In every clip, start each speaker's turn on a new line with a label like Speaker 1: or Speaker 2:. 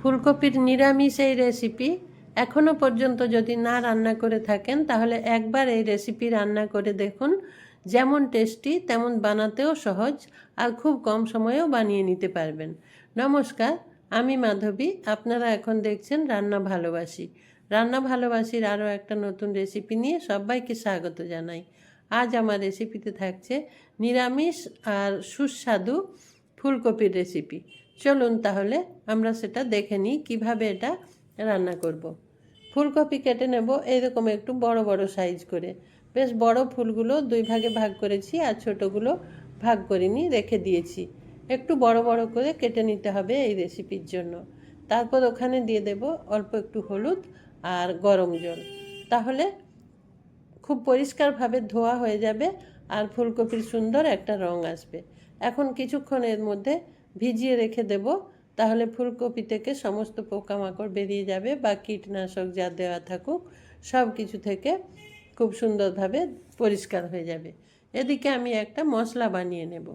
Speaker 1: ফুলকপির নিরামিষ এই রেসিপি এখনও পর্যন্ত যদি না রান্না করে থাকেন, তাহলে একবার এই রেসিপি রান্না করে দেখুন। যেমন টেস্টি, তেমন বানাতেও সহজ আর খুব কম সময়েও বানিয়ে নিতে পারবেন। নমস্কার, আমি মাধবী, আপনারা এখন দেখছেন রান্না ভালোবাসি। রান্না ভালোবাসির আরও একটা নতুন রেসিপি নিয়ে সবাইকে স্বাগত জানাই। আজ আমার রেসিপিতে থাকছে নিরামিষ আর সুস্বাদু ফুলকপির রেসিপি চলুন তাহলে আমরা সেটা দেখে নিই, কীভাবে এটা রান্না করব। ফুলকপি কেটে নেব এরকম একটু বড় বড় সাইজ করে। বেশ বড় ফুলগুলো দুই ভাগে ভাগ করেছি আর ছোটোগুলো ভাগ করিনি, রেখে দিয়েছি। একটু বড় বড় করে কেটে নিতে হবে এই রেসিপির জন্য। তারপর ওখানে দিয়ে দেব অল্প একটু হলুদ আর গরম জল। তাহলে খুব পরিষ্কারভাবে ধোয়া হয়ে যাবে আর ফুলকপির সুন্দর একটা রং আসবে। এখন কিছুক্ষণ এর মধ্যে ভিজিয়ে রেখে দেব, তাহলে ফুলকপি থেকে সমস্ত পোকামাকড় বেরিয়ে যাবে বা কীটনাশক যা দেওয়া থাকুক, সব কিছু থেকে খুব সুন্দরভাবে পরিষ্কার হয়ে যাবে। এদিকে আমি একটা মশলা বানিয়ে নেব।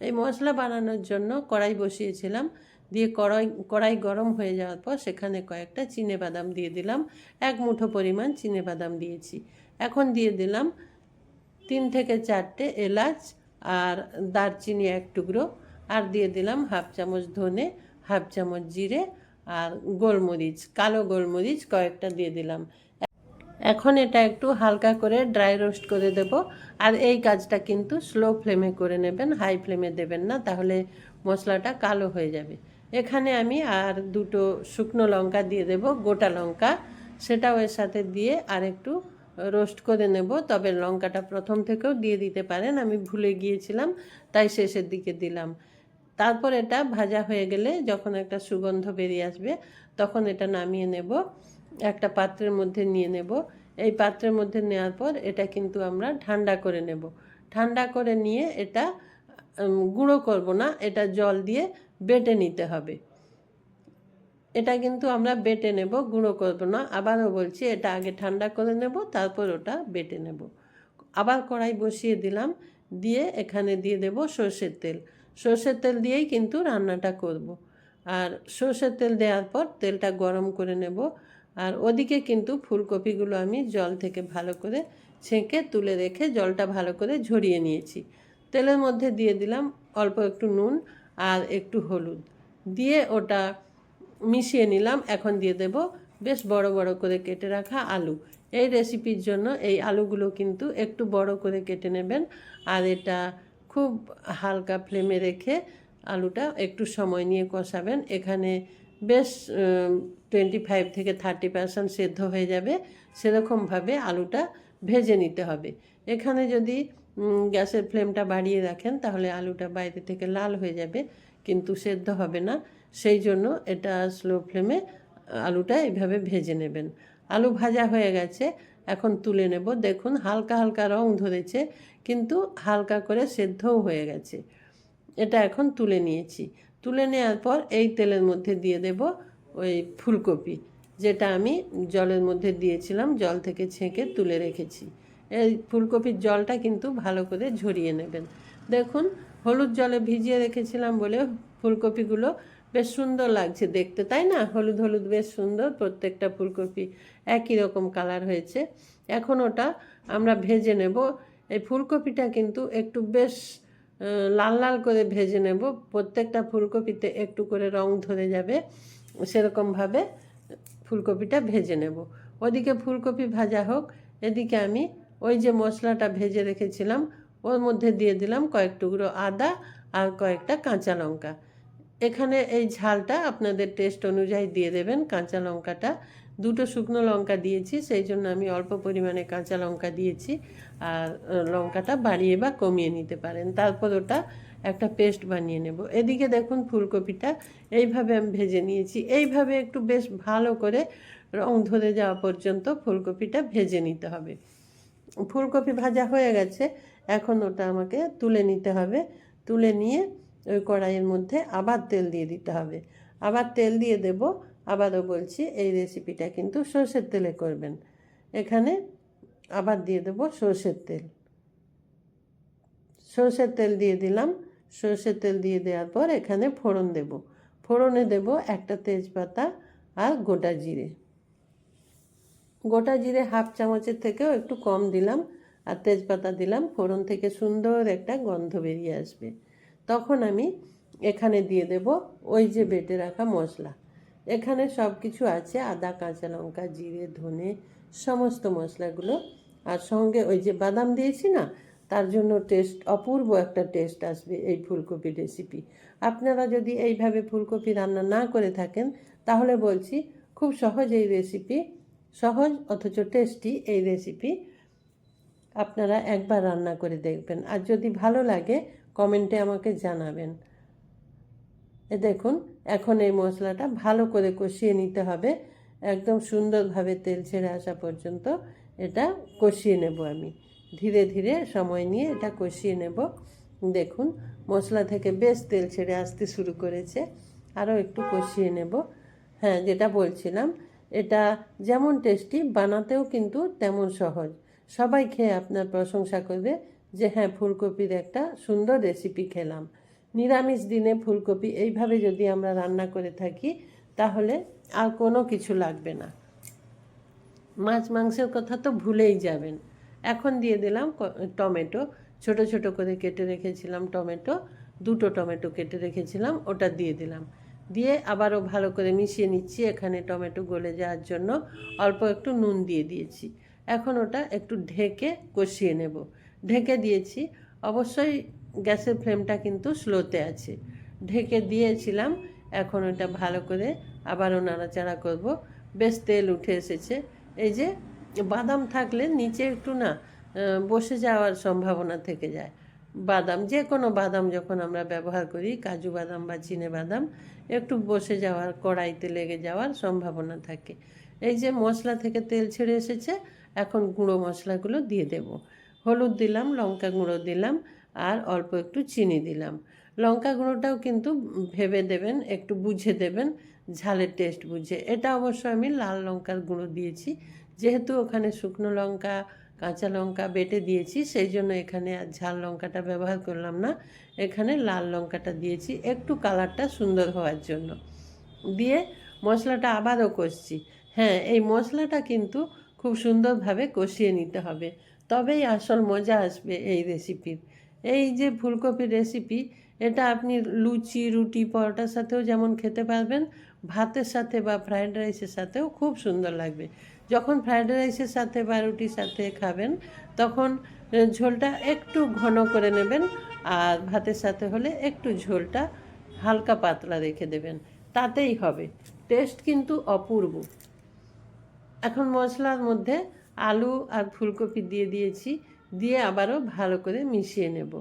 Speaker 1: এই মশলা বানানোর জন্য কড়াই বসিয়েছিলাম, দিয়ে কড়াই কড়াই গরম হয়ে যাওয়ার পর সেখানে কয়েকটা চিনে বাদাম দিয়ে দিলাম, এক মুঠো পরিমাণ চিনে বাদাম দিয়েছি। এখন দিয়ে দিলাম তিন থেকে চারটে এলাচ আর দারচিনি এক টুকরো আর দিয়ে দিলাম হাফ চামচ ধনে, হাফ চামচ জিরে আর গোলমরিচ, কালো গোলমরিচ কয়েকটা দিয়ে দিলাম। এখন এটা একটু হালকা করে ড্রাই রোস্ট করে দেব। আর এই কাজটা কিন্তু স্লো ফ্লেমে করে নেবেন, হাই ফ্লেমে দেবেন না, তাহলে মশলাটা কালো হয়ে যাবে। এখানে আমি আর দুটো শুকনো লঙ্কা দিয়ে দেব, গোটা লঙ্কা। সেটাও এর সাথে দিয়ে আর একটু রোস্ট করে নেব। তবে লঙ্কাটা প্রথম থেকেও দিয়ে দিতে পারেন, আমি ভুলে গিয়েছিলাম, তাই শেষের দিকে দিলাম। তারপর এটা ভাজা হয়ে গেলে যখন একটা সুগন্ধ বেরিয়ে আসবে, তখন এটা নামিয়ে নেব, একটা পাত্রের মধ্যে নিয়ে নেব। এই পাত্রের মধ্যে নেওয়ার পর এটা কিন্তু আমরা ঠান্ডা করে নেব। ঠান্ডা করে নিয়ে এটা গুঁড়ো করব না, এটা জল দিয়ে বেটে নিতে হবে। এটা কিন্তু আমরা বেটে নেব, গুঁড়ো করব না। আবারও বলছি, এটা আগে ঠান্ডা করে নেব, তারপর ওটা বেটে নেব। আবার কড়াই বসিয়ে দিলাম, দিয়ে এখানে দিয়ে দেব সর্ষের তেল। সর্ষের তেল দিয়েই কিন্তু রান্নাটা করব। আর সর্ষের তেল দেওয়ার পর তেলটা গরম করে নেব। আর ওদিকে কিন্তু ফুলকপিগুলো আমি জল থেকে ভালো করে ছেঁকে তুলে রেখে জলটা ভালো করে ঝরিয়ে নিয়েছি। তেলের মধ্যে দিয়ে দিলাম অল্প একটু নুন আর একটু হলুদ। দিয়ে ওটা মিশিয়ে নিলাম। এখন দিয়ে দেব বেশ বড় বড় করে কেটে রাখা আলু। এই রেসিপির জন্য এই আলুগুলো কিন্তু একটু বড় করে কেটে নেবেন। আর এটা খুব হালকা ফ্লেমে রেখে আলুটা একটু সময় নিয়ে কষাবেন। এখানে বেশ টোয়েন্টি ফাইভ থেকে থার্টি পার্সেন্ট সেদ্ধ হয়ে যাবে। সেরকমভাবে আলুটা ভেজে নিতে হবে। এখানে যদি গ্যাসের ফ্লেমটা বাড়িয়ে রাখেন, তাহলে আলুটা বাইরে থেকে লাল হয়ে যাবে, কিন্তু সেদ্ধ হবে না। সেই জন্য এটা স্লো ফ্লেমে আলুটা এভাবে ভেজে নেবেন। আলু ভাজা হয়ে গেছে। এখন তুলে নেব। দেখুন, হালকা হালকা রং ধরেছে। কিন্তু হালকা করে সেদ্ধও হয়ে গেছে। এটা এখন তুলে নিয়েছি। তুলে নেওয়ার পর এই তেলের মধ্যে দিয়ে দেব ওই ফুলকপি, যেটা আমি জলের মধ্যে দিয়েছিলাম, জল থেকে ছেঁকে তুলে রেখেছি। এই ফুলকপির জলটা কিন্তু ভালো করে ঝরিয়ে নেবেন। দেখুন, হলুদ জলে ভিজিয়ে রেখেছিলাম বলে ফুলকপিগুলো বেশ সুন্দর লাগছে দেখতে, তাই না? হলুদ হলুদ বেশ সুন্দর, প্রত্যেকটা ফুলকপি একই রকম কালার হয়েছে। এখন ওটা আমরা ভেজে নেব এই ফুলকপিটা কিন্তু একটু বেশ লাল লাল করে ভেজে নেব। প্রত্যেকটা ফুলকপিতে একটু করে রং ধরে যাবে সেরকমভাবে ফুলকপিটা ভেজে নেব। ওদিকে ফুলকপি ভাজা হোক, এদিকে আমি ওই যে মশলাটা ভেজে রেখেছিলাম, ওর মধ্যে দিয়ে দিলাম কয়েক টুকরো আদা আর কয়েকটা কাঁচা লঙ্কা। এখানে এই ঝালটা আপনাদের টেস্ট অনুযায়ী দিয়ে দেবেন, কাঁচা লঙ্কাটা দুটো শুকনো লঙ্কা দিয়েছি, সেই জন্য আমি অল্প পরিমাণে কাঁচা লঙ্কা দিয়েছি। আর লঙ্কাটা বাড়িয়ে বা কমিয়ে নিতে পারেন। তারপর ওটা একটা পেস্ট বানিয়ে নেব। এদিকে দেখুন ফুলকপিটা এইভাবে আমি ভেজে নিয়েছি। এইভাবে একটু বেশ ভালো করে রং ধরে যাওয়া পর্যন্ত ফুলকপিটা ভেজে নিতে হবে। ফুলকপি ভাজা হয়ে গেছে। এখন ওটা আমাকে তুলে নিতে হবে। তুলে নিয়ে ওই কড়াইয়ের মধ্যে আবার তেল দিয়ে দিতে হবে। আবার তেল দিয়ে দেব। আবারও বলছি, এই রেসিপিটা কিন্তু সর্ষের তেলে করবেন। এখানে আবার দিয়ে দেব সর্ষের তেল। সর্ষের তেল দিয়ে দিলাম। সর্ষের তেল দিয়ে দেওয়ার পর এখানে ফোড়ন দেব। ফোড়নে দেব একটা তেজপাতা আর গোটা জিরে। গোটা জিরে হাফ চামচের থেকেও একটু কম দিলাম আর তেজপাতা দিলাম। ফোড়ন থেকে সুন্দর একটা গন্ধ বেরিয়ে আসবে। তখন আমি এখানে দিয়ে দেব ওই যে বেটে রাখা মশলা। এখানে সব কিছু আছে, আদা, কাঁচা লঙ্কা, জিরে, ধনে, সমস্ত মশলাগুলো। আর সঙ্গে ওই যে বাদাম দিয়েছি না, তার জন্য টেস্ট, অপূর্ব একটা টেস্ট আসবে এই ফুলকপি রেসিপি আপনারা যদি এইভাবে ফুলকপি রান্না না করে থাকেন, তাহলে বলছি খুব সহজ এই রেসিপি সহজ অথচ টেস্টি এই রেসিপি আপনারা একবার রান্না করে দেখবেন। আর যদি ভালো লাগে কমেন্টে আমাকে জানাবেন। এ দেখুন, এখন এই মশলাটা ভালো করে কষিয়ে নিতে হবে। একদম সুন্দরভাবে তেল ছেড়ে আসা পর্যন্ত এটা কষিয়ে নেব আমি। ধীরে ধীরে সময় নিয়ে এটা কষিয়ে নেব। দেখুন, মশলা থেকে বেশ তেল ছেড়ে আসতে শুরু করেছে। আরও একটু কষিয়ে নেব। হ্যাঁ যেটা বলছিলাম, এটা যেমন টেস্টি, বানাতেও কিন্তু তেমন সহজ। সবাই খেয়ে আপনার প্রশংসা করবে যে হ্যাঁ ফুলকপির একটা সুন্দর রেসিপি খেলাম। নিরামিষ দিনে ফুলকপি এইভাবে যদি আমরা রান্না করে থাকি, তাহলে আর কোনো কিছু লাগবে না। মাছ মাংসের কথা তো ভুলেই যাবেন। এখন দিয়ে দিলাম টমেটো। ছোট ছোট করে কেটে রেখেছিলাম টমেটো। দুটো টমেটো কেটে রেখেছিলাম, ওটা দিয়ে দিলাম। দিয়ে আবারও ভালো করে মিশিয়ে নিচ্ছি, এখানে টমেটো গলে যাওয়ার জন্য অল্প একটু নুন দিয়ে দিয়েছি। এখন ওটা একটু ঢেকে কষিয়ে নেব। ঢেকে দিয়েছি। অবশ্যই গ্যাসের ফ্লেমটা কিন্তু স্লোতে আছে। ঢেকে দিয়েছিলাম, এখন ওটা ভালো করে আবারও নাড়াচাড়া করব। বেশ তেল উঠে এসেছে। এই যে বাদাম থাকলে নিচে একটু না বসে যাওয়ার সম্ভাবনা থেকে যায়। বাদাম, যে কোনো বাদাম যখন আমরা ব্যবহার করি, কাজু বাদাম বা চিনে বাদাম, একটু বসে যাওয়ার, কড়াইতে লেগে যাওয়ার সম্ভাবনা থাকে। এই যে মশলা থেকে তেল ছেড়ে এসেছে, এখন গুঁড়ো মশলাগুলো দিয়ে দেব। হলুদ দিলাম, লঙ্কা গুঁড়ো দিলাম আর অল্প একটু চিনি দিলাম। লঙ্কা গুঁড়োটাও কিন্তু ভেবে দেবেন, একটু বুঝে দেবেন, ঝালের টেস্ট বুঝে। এটা অবশ্য আমি লাল লঙ্কার গুঁড়ো দিয়েছি। যেহেতু ওখানে শুকনো লঙ্কা, কাঁচা লঙ্কা বেটে দিয়েছি, সেই জন্য এখানে আর ঝাল লঙ্কাটা ব্যবহার করলাম না। এখানে লাল লঙ্কাটা দিয়েছি, একটু কালারটা সুন্দর হওয়ার জন্য। দিয়ে মশলাটা আবারও কষছি। হ্যাঁ এই মশলাটা কিন্তু খুব সুন্দরভাবে কষিয়ে নিতে হবে। তবেই আসল মজা আসবে এই রেসিপির এই যে ফুলকপির রেসিপি এটা আপনি লুচি, রুটি, পরোটার সাথেও যেমন খেতে পারবেন, ভাতের সাথে বা ফ্রায়েড রাইসের সাথেও খুব সুন্দর লাগবে। যখন ফ্রায়েড রাইসের সাথে বা রুটির সাথে খাবেন, তখন ঝোলটা একটু ঘন করে নেবেন আর ভাতের সাথে হলে একটু ঝোলটা হালকা পাতলা রেখে দেবেন। তাতেই হবে। টেস্ট কিন্তু অপূর্ব। এখন মশলার মধ্যে আলু আর ফুলকপি দিয়ে দিয়েছি। দিয়ে আবারও ভালো করে মিশিয়ে নেব।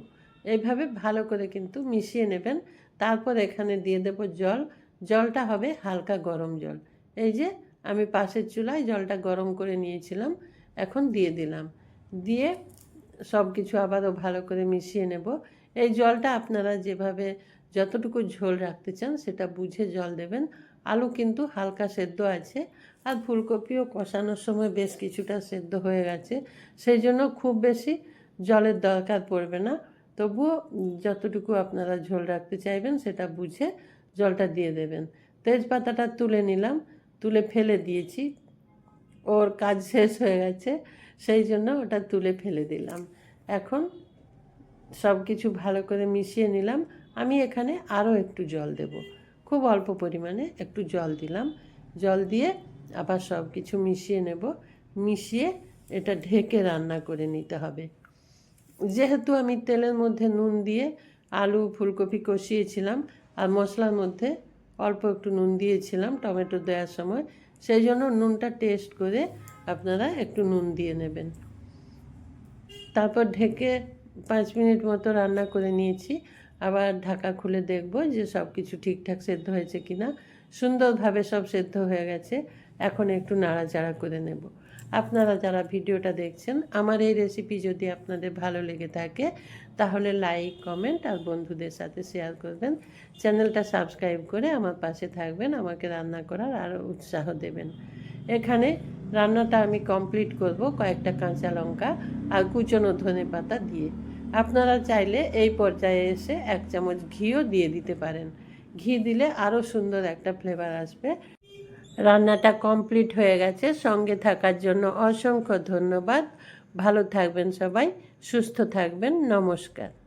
Speaker 1: এইভাবে ভালো করে কিন্তু মিশিয়ে নেবেন। তারপর এখানে দিয়ে দেব জল। জলটা হবে হালকা গরম জল। এই যে আমি পাশের চুলায় জলটা গরম করে নিয়েছিলাম, এখন দিয়ে দিলাম। দিয়ে সব কিছু আবারও ভালো করে মিশিয়ে নেব। এই জলটা আপনারা যেভাবে যতটুকু ঝোল রাখতে চান সেটা বুঝে জল দেবেন। আলু কিন্তু হালকা সেদ্ধ আছে আর ফুলকপিও কষানোর সময় বেশ কিছুটা সেদ্ধ হয়ে গেছে। সেই জন্য খুব বেশি জলের দরকার পড়বে না। তবুও যতটুকু আপনারা ঝোল রাখতে চাইবেন সেটা বুঝে জলটা দিয়ে দেবেন। তেজপাতাটা তুলে নিলাম, তুলে ফেলে দিয়েছি। ওর কাজ শেষ হয়ে গেছে, সেই জন্য ওটা তুলে ফেলে দিলাম। এখন সব কিছু ভালো করে মিশিয়ে নিলাম। আমি এখানে আরও একটু জল দেব। খুব অল্প পরিমাণে একটু জল দিলাম। জল দিয়ে আবার সব কিছু মিশিয়ে নেব। মিশিয়ে এটা ঢেকে রান্না করে নিতে হবে। যেহেতু আমি তেলের মধ্যে নুন দিয়ে আলু, ফুলকপি কষিয়েছিলাম আর মশলার মধ্যে অল্প একটু নুন দিয়েছিলাম টমেটো দেওয়ার সময়, সেই জন্য নুনটা টেস্ট করে আপনারা একটু নুন দিয়ে নেবেন। তারপর ঢেকে পাঁচ মিনিট মতো রান্না করে নিয়েছি। আবার ঢাকা খুলে দেখব যে সব কিছু ঠিকঠাক সেদ্ধ হয়েছে কি না সুন্দরভাবে সব সেদ্ধ হয়ে গেছে। এখন একটু নাড়াচাড়া করে নেব। আপনারা যারা ভিডিওটা দেখছেন, আমার এই রেসিপি যদি আপনাদের ভালো লেগে থাকে, তাহলে লাইক কমেন্ট আর বন্ধুদের সাথে শেয়ার করবেন। চ্যানেলটা সাবস্ক্রাইব করে আমার পাশে থাকবেন, আমাকে রান্না করার আরও উৎসাহ দেবেন। এখানে রান্নাটা আমি কমপ্লিট করব কয়েকটা কাঁচা লঙ্কা আর কুচনো ধনে পাতা দিয়ে। আপনারা চাইলে এই পর্যায়ে এসে এক চামচ ঘিও দিয়ে দিতে পারেন। ঘি দিলে আরও সুন্দর একটা ফ্লেভার আসবে। রান্নাটা কমপ্লিট হয়ে গেছে। সঙ্গে থাকার জন্য অসংখ্য ধন্যবাদ। ভালো থাকবেন সবাই, সুস্থ থাকবেন। নমস্কার।